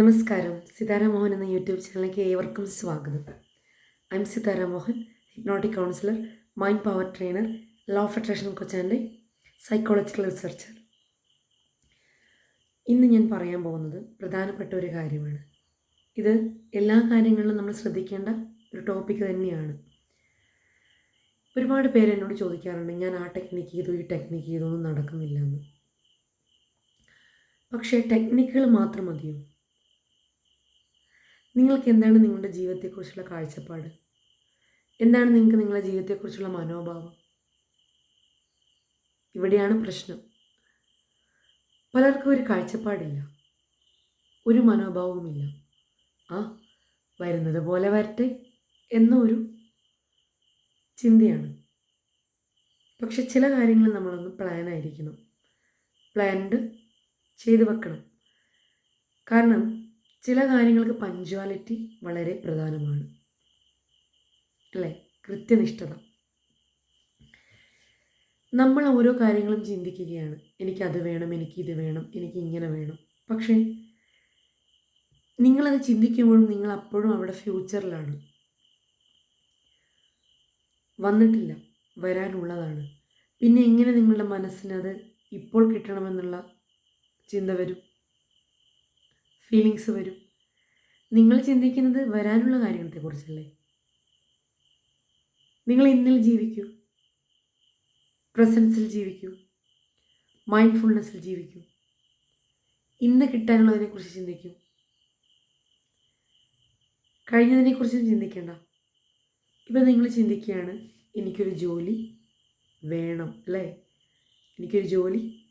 നമസ്കാരം. സിതാര മോഹൻ എന്ന യൂട്യൂബ് ചാനലിലേക്ക് ഏവർക്കും സ്വാഗതം. I'm Sithara Mohan hypnotic counsellor mind power trainer law of attraction കൊച്ചാന്റെ psychological researcher ഇന്ന് ഞാൻ പറയാൻ പോകുന്നത് പ്രധാനപ്പെട്ട ഒരു കാര്യമാണ്. ഇത് എല്ലാ കാര്യങ്ങളിലും നമ്മൾ ശ്രദ്ധിക്കേണ്ട ഒരു ടോപ്പിക്ക് തന്നെയാണ്. ഒരുപാട് പേര് എന്നോട് ചോദിക്കാറുണ്ട് ഞാൻ ആ ടെക്നിക്ക് ചെയ്തു ഈ ടെക്നിക്ക് ചെയ്തു ഒന്നും നടക്കുന്നില്ല എന്ന്. പക്ഷേ ടെക്നിക്കുകൾ മാത്രം മതിയോ? നിങ്ങൾക്ക് എന്താണ് നിങ്ങളുടെ ജീവിതത്തെക്കുറിച്ചുള്ള കാഴ്ചപ്പാട്? എന്താണ് നിങ്ങൾക്ക് നിങ്ങളുടെ ജീവിതത്തെക്കുറിച്ചുള്ള മനോഭാവം? ഇവിടെയാണ് പ്രശ്നം. പലർക്കും ഒരു കാഴ്ചപ്പാടില്ല. ഒരു മനോഭാവവുമില്ല. ആ വരുന്നത് പോലെ വരട്ടെ എന്നൊരു ചിന്തയാണ്. പക്ഷെ ചില കാര്യങ്ങൾ നമ്മളൊന്ന് പ്ലാൻ ആയിരിക്കണം. പ്ലാൻഡ് ചെയ്തു വെക്കണം. കാരണം ചില കാര്യങ്ങൾക്ക് പഞ്ച്വാലിറ്റി വളരെ പ്രധാനമാണ്. അല്ലേ? കൃത്യനിഷ്ഠത. നമ്മൾ ഓരോ കാര്യങ്ങളും ചിന്തിക്കുകയാണ്. എനിക്കത് വേണം എനിക്കിത് വേണം എനിക്ക് ഇങ്ങനെ വേണം. പക്ഷേ നിങ്ങളത് ചിന്തിക്കുമ്പോഴും നിങ്ങൾ അപ്പോഴും അവിടെ ഫ്യൂച്ചറിലാണ് വന്നിട്ടില്ല. വരാനുള്ളതാണ്. പിന്നെ എങ്ങനെ നിങ്ങളുടെ മനസ്സിനത് ഇപ്പോൾ കിട്ടണമെന്നുള്ള ചിന്ത വരും? ഫീലിങ്സ് വരും. നിങ്ങൾ ചിന്തിക്കുന്നത് വരാനുള്ള കാര്യങ്ങളെക്കുറിച്ചല്ലേ നിങ്ങൾ ഇന്നിൽ ജീവിക്കൂ. പ്രസൻസിൽ ജീവിക്കൂ. മൈൻഡ്ഫുൾനെസ്സിൽ ജീവിക്കൂ. ഇന്ന് കിട്ടാനുള്ളതിനെക്കുറിച്ച് ചിന്തിക്കൂ. കഴിഞ്ഞതിനെക്കുറിച്ചും ചിന്തിക്കേണ്ട. ഇപ്പം നിങ്ങൾ ചിന്തിക്കുകയാണ് എനിക്കൊരു ജോലി വേണം അല്ലേ? എനിക്കൊരു ജോലി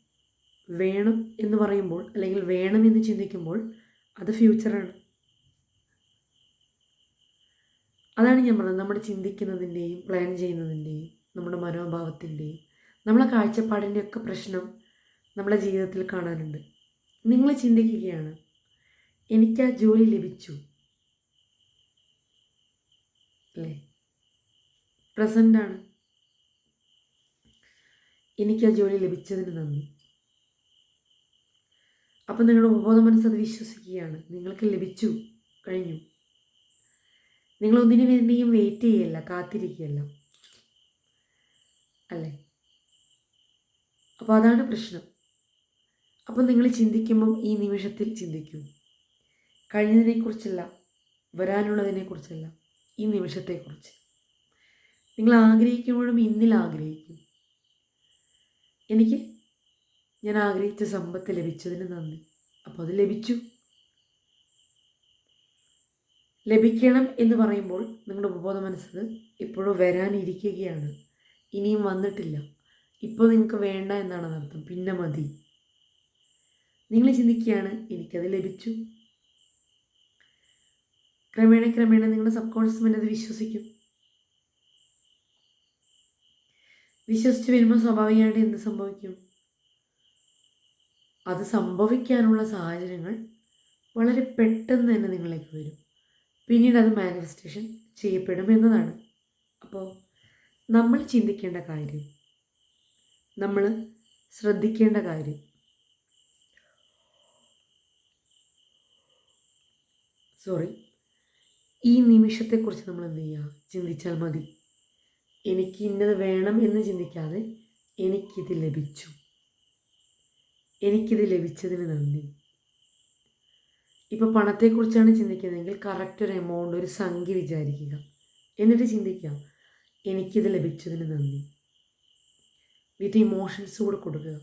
വേണം എന്ന് പറയുമ്പോൾ അല്ലെങ്കിൽ വേണം എന്ന് ചിന്തിക്കുമ്പോൾ അത് ഫ്യൂച്ചറാണ് അതാണ് ഞാൻ പറഞ്ഞത്. നമ്മൾ ചിന്തിക്കുന്നതിന്റെയും പ്ലാൻ ചെയ്യുന്നതിന്റെയും നമ്മുടെ മനോഭാവത്തിന്റെയും നമ്മളെ കാഴ്ചപ്പാടിന്റെ ഒക്കെ പ്രശ്നം നമ്മളെ ജീവിതത്തിൽ കാണാനുണ്ട്. നിങ്ങൾ ചിന്തിക്കുകയാണ് എനിക്ക് ആ ജോലി ലഭിച്ചു. അല്ലേ? പ്രസന്റാണ് എനിക്ക് ആ ജോലി ലഭിച്ചതിന് നന്ദി. അപ്പം നിങ്ങളുടെ ഉപബോധ മനസ്സ് അത് വിശ്വസിക്കുകയാണ്. നിങ്ങൾക്ക് ലഭിച്ചു കഴിഞ്ഞു. നിങ്ങൾ ഒന്നിനു വേണ്ടിയും വെയിറ്റ് ചെയ്യല്ല കാത്തിരിക്കുകയല്ല. അല്ലേ? അപ്പോൾ അതാണ് പ്രശ്നം. അപ്പം നിങ്ങൾ ചിന്തിക്കുമ്പം ഈ നിമിഷത്തിൽ ചിന്തിക്കൂ. കഴിഞ്ഞതിനെക്കുറിച്ചല്ല വരാനുള്ളതിനെക്കുറിച്ചല്ല ഈ നിമിഷത്തെക്കുറിച്ച്. നിങ്ങൾ ആഗ്രഹിക്കുമ്പോഴും ഇന്നിൽ ആഗ്രഹിക്കും. എനിക്ക് ഞാൻ ആഗ്രഹിച്ച സമ്പത്ത് ലഭിച്ചതിന് നന്ദി. അപ്പോൾ അത് ലഭിച്ചു. ലഭിക്കണം എന്ന് പറയുമ്പോൾ നിങ്ങളുടെ ഉപബോധ മനസ്സത് ഇപ്പോഴും വരാനിരിക്കുകയാണ്. ഇനിയും വന്നിട്ടില്ല. ഇപ്പോൾ നിങ്ങൾക്ക് വേണ്ട എന്നാണ് അർത്ഥം. പിന്നെ മതി. നിങ്ങൾ ചിന്തിക്കുകയാണ് എനിക്കത് ലഭിച്ചു. ക്രമേണ ക്രമേണ നിങ്ങളുടെ സബ് കോൺഷ്യസ് അത് വിശ്വസിക്കും. വിശ്വസിച്ച് വരുമ്പോൾ സ്വാഭാവികമായിട്ട് എന്ത് സംഭവിക്കും? അത് സംഭവിക്കാനുള്ള സാഹചര്യങ്ങൾ വളരെ പെട്ടെന്ന് തന്നെ നിങ്ങളിലേക്ക് വരും. പിന്നീട് അത് മാനിഫെസ്റ്റേഷൻ ചെയ്യപ്പെടും എന്നതാണ് അപ്പോൾ നമ്മൾ ചിന്തിക്കേണ്ട കാര്യം നമ്മൾ ശ്രദ്ധിക്കേണ്ട കാര്യം സോറി ഈ നിമിഷത്തെക്കുറിച്ച് നമ്മൾ എന്ത് ചെയ്യുക ചിന്തിച്ചാൽ മതി. എനിക്ക് ഇന്നത് വേണം എന്ന് ചിന്തിക്കാതെ എനിക്കിത് ലഭിച്ചു. എനിക്കിത് ലഭിച്ചതിന് നന്ദി. ഇപ്പോൾ പണത്തെക്കുറിച്ചാണ് ചിന്തിക്കുന്നതെങ്കിൽ കറക്റ്റ് ഒരു എമൗണ്ട് ഒരു സംഖ്യ വിചാരിക്കുക. എന്നിട്ട് ചിന്തിക്കുക എനിക്കിത് ലഭിച്ചതിന് നന്ദി. വിത്ത് ഇമോഷൻസ് കൂടെ കൊടുക്കുക.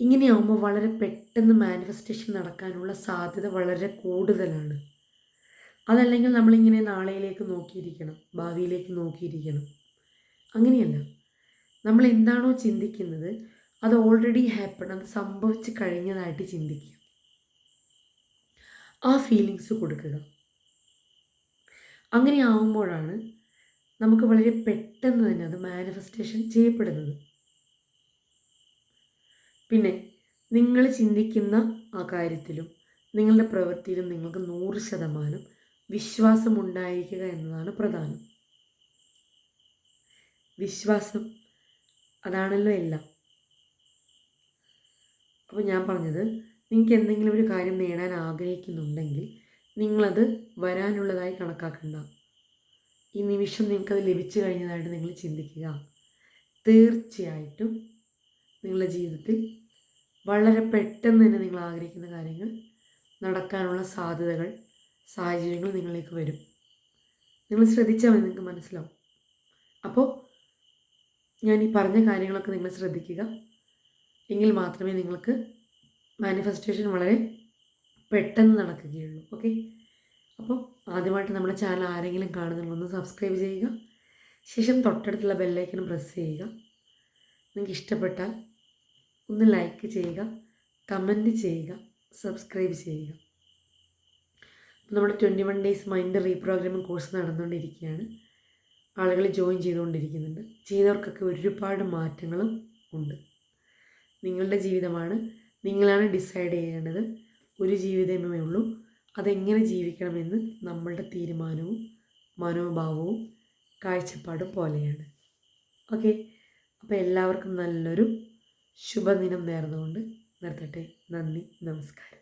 ഇങ്ങനെയാകുമ്പോൾ വളരെ പെട്ടെന്ന് മാനിഫെസ്റ്റേഷൻ നടക്കാനുള്ള സാധ്യത വളരെ കൂടുതലാണ്. അതല്ലെങ്കിൽ നമ്മളിങ്ങനെ നാളെയിലേക്ക് നോക്കിയിരിക്കണം ഭാവിയിലേക്ക് നോക്കിയിരിക്കണം. അങ്ങനെയല്ല. നമ്മൾ എന്താണോ ചിന്തിക്കുന്നത് അത് ഓൾറെഡി ഹാപ്പൺ അത് സംഭവിച്ച് കഴിഞ്ഞതായിട്ട് ചിന്തിക്കുക. ആ ഫീലിങ്സ് കൊടുക്കുക. അങ്ങനെ ആവുമ്പോഴാണ് നമുക്ക് വളരെ പെട്ടെന്ന് തന്നെ അത് മാനിഫെസ്റ്റേഷൻ ചെയ്യപ്പെടുന്നത്. പിന്നെ നിങ്ങൾ ചിന്തിക്കുന്ന ആ കാര്യത്തിലും നിങ്ങളുടെ പ്രവൃത്തിയിലും നിങ്ങൾക്ക് നൂറ് ശതമാനം വിശ്വാസമുണ്ടായിരിക്കുക എന്നതാണ് പ്രധാനം. വിശ്വാസം അതാണല്ലോ എല്ലാം. അപ്പോൾ ഞാൻ പറഞ്ഞത് നിങ്ങൾക്ക് എന്തെങ്കിലും ഒരു കാര്യം നേടാൻ ആഗ്രഹിക്കുന്നുണ്ടെങ്കിൽ നിങ്ങളത് വരാനുള്ളതായി കണക്കാക്കണ്ട. ഈ നിമിഷം നിങ്ങൾക്കത് ലഭിച്ചു കഴിഞ്ഞതായിട്ട് നിങ്ങൾ ചിന്തിക്കുക. തീർച്ചയായിട്ടും നിങ്ങളുടെ ജീവിതത്തിൽ വളരെ പെട്ടെന്ന് തന്നെ നിങ്ങൾ ആഗ്രഹിക്കുന്ന കാര്യങ്ങൾ നടക്കാനുള്ള സാധ്യതകൾ സാഹചര്യങ്ങൾ നിങ്ങളിലേക്ക് വരും. നിങ്ങൾ ശ്രദ്ധിച്ചാൽ മതി നിങ്ങൾക്ക് മനസ്സിലാവും. അപ്പോൾ ഞാൻ ഈ പറഞ്ഞ കാര്യങ്ങളൊക്കെ നിങ്ങൾ ശ്രദ്ധിക്കുക. എങ്കിൽ മാത്രമേ നിങ്ങൾക്ക് മാനിഫെസ്റ്റേഷൻ വളരെ പെട്ടെന്ന് നടക്കുകയുള്ളൂ. ഓക്കെ അപ്പോൾ ആദ്യമായിട്ട് നമ്മുടെ ചാനൽ ആരെങ്കിലും കാണുന്നുണ്ടോ ഒന്ന് സബ്സ്ക്രൈബ് ചെയ്യുക. ശേഷം തൊട്ടടുത്തുള്ള ബെല്ലൈക്കനും പ്രസ് ചെയ്യുക. നിങ്ങൾക്ക് ഇഷ്ടപ്പെട്ടാൽ ഒന്ന് ലൈക്ക് ചെയ്യുക കമന്റ് ചെയ്യുക സബ്സ്ക്രൈബ് ചെയ്യുക. നമ്മുടെ twenty one days mind reprogramming course നടന്നുകൊണ്ടിരിക്കുകയാണ്. ആളുകൾ ജോയിൻ ചെയ്തുകൊണ്ടിരിക്കുന്നുണ്ട്. ചെയ്തവർക്കൊക്കെ ഒരുപാട് മാറ്റങ്ങളും ഉണ്ട്. നിങ്ങളുടെ ജീവിതമാണ്. നിങ്ങളാണ് ഡിസൈഡ് ചെയ്യേണ്ടത്. ഒരു ജീവിതമേ ഉള്ളൂ. അതെങ്ങനെ ജീവിക്കണമെന്ന് നമ്മളുടെ തീരുമാനവും മനോഭാവവും കാഴ്ചപ്പാടും പോലെയാണ്. ഓക്കെ അപ്പോൾ എല്ലാവർക്കും നല്ലൊരു ശുഭദിനം നേർന്നുകൊണ്ട് നിർത്തട്ടെ. നന്ദി. നമസ്കാരം.